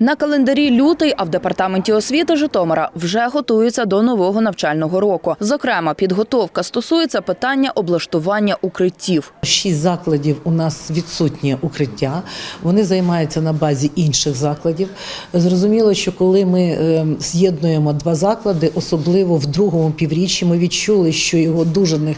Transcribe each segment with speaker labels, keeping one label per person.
Speaker 1: На календарі лютий, а в департаменті освіти Житомира вже готуються до нового навчального року. Зокрема, підготовка стосується питання облаштування укриттів.
Speaker 2: Шість закладів у нас відсутнє укриття. Вони займаються на базі інших закладів. Зрозуміло, що коли ми е, з'єднуємо два заклади, особливо в другому півріччі, ми відчули, що його дуже не, е,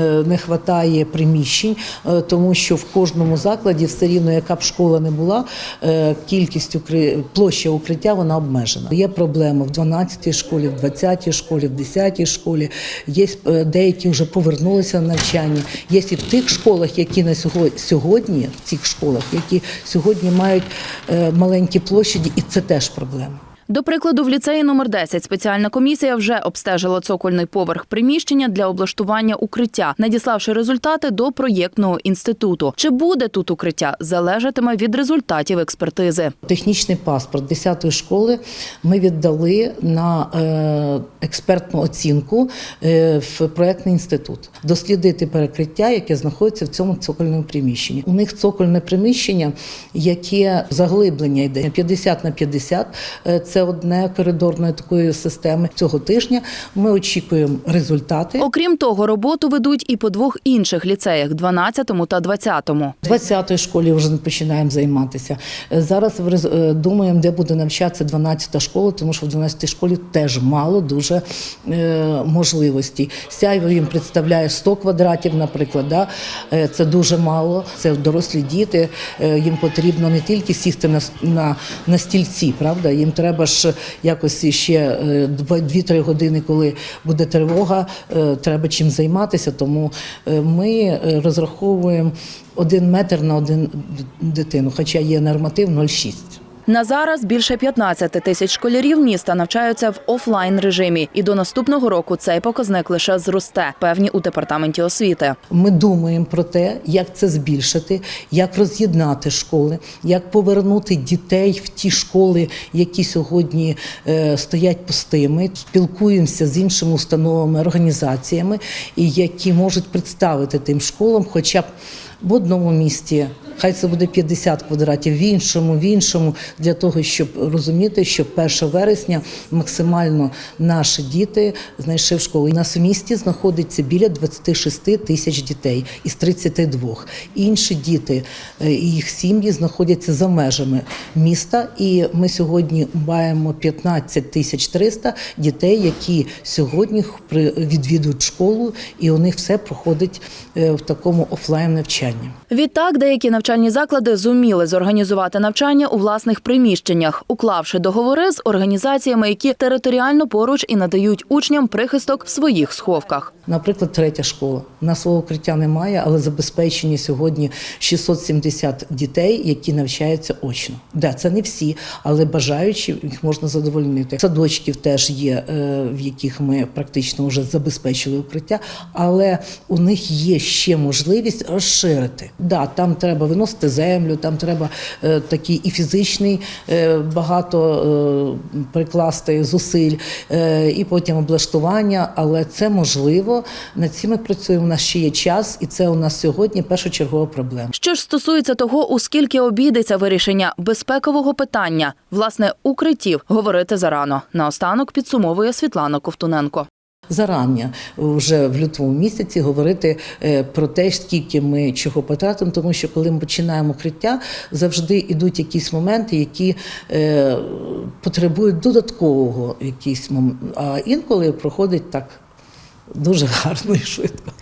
Speaker 2: не вистачає приміщень, е, тому що в кожному закладі все рівно, яка б школа не була, е, кількість укри... площа укриття вона обмежена. Є проблеми в 12-й школі, в 20-й школі, в 10-й школі. Є е, деякі вже повернулися в навчання. Є і в тих школах, які на сьогодні, в цих школах, які сьогодні мають е, маленькі площі, і це теж проблема.
Speaker 1: До прикладу, в ліцеї номер 10 спеціальна комісія вже обстежила цокольний поверх приміщення для облаштування укриття, надіславши результати до проєктного інституту. Чи буде тут укриття, залежатиме від результатів експертизи.
Speaker 2: Технічний паспорт 10-ї школи ми віддали на е, експертну оцінку е, в проектний інститут. Дослідити перекриття, яке знаходиться в цьому цокольному приміщенні. У них цокольне приміщення, яке заглиблення йде 50 на 50. Е, Це одне коридорної такої системи. Цього тижня ми очікуємо результати.
Speaker 1: Окрім того, роботу ведуть і по двох інших ліцеях 12 та 20.
Speaker 2: 20-ї школі вже починаємо займатися. Зараз е, думаємо, де буде навчатися 12-та школа, тому що в 12-й школі теж мало дуже е, можливостей. Сяйво їм представляє 100 квадратів, наприклад. Да? Е, Це дуже мало. Це дорослі діти. Їм потрібно не тільки сісти на, на, на стільці, правда? Їм треба ж якось ще е, два- 2-3 години, коли буде тривога, е, треба чим займатися. Тому е, ми е, розраховуємо один метр на один дитину, хоча є норматив 0,6.
Speaker 1: На зараз більше 15 тисяч школярів міста навчаються в офлайн режимі, і до наступного року цей показник лише зросте, певні у департаменті освіти.
Speaker 2: Ми думаємо про те, як це збільшити, як роз'єднати школи, як повернути дітей в ті школи, які сьогодні е, стоять пустими. Спілкуємося з іншими установами, організаціями, і які можуть представити тим школам, хоча б в одному місті. Хай це буде 50 квадратів, в іншому, в іншому, для того, щоб розуміти, що 1 вересня максимально наші діти знайшли в школу. У нас в місті знаходиться біля 26 тисяч дітей із 32. Інші діти е, і їх сім'ї знаходяться за межами міста. І ми сьогодні маємо 15 тисяч 300 дітей, які сьогодні відвідують школу, і у них все проходить е, в такому офлайн навчанні.
Speaker 1: Відтак, деякі навчальні заклади зуміли зорганізувати навчання у власних приміщеннях, уклавши договори з організаціями, які територіально поруч і надають учням прихисток в своїх сховках.
Speaker 2: Наприклад, третя школа. У нас свого укриття немає, але забезпечені сьогодні 670 дітей, які навчаються очно. Да, це не всі, але бажаючі їх можна задовольнити. Садочків теж є, е, в яких ми практично вже забезпечили укриття, але у них є ще можливість розширити. Да, там треба виносити землю, там треба е, такий і фізичний е, багато е, прикласти зусиль, і потім облаштування, але це можливо. Над цим ми працюємо. У нас ще є час, і це у нас сьогодні першочергова проблема.
Speaker 1: Що ж стосується того, у скільки обійдеться вирішення безпекового питання, власне, укриттів, говорити зарано. Наостанок підсумовує Світлана Ковтуненко.
Speaker 2: Зарання вже в лютому місяці говорити е, про те, скільки ми чого потратимо, тому що коли ми починаємо криття, завжди йдуть якісь моменти, які е, потребують додаткового якісь а інколи проходить так дуже гарно і швидко.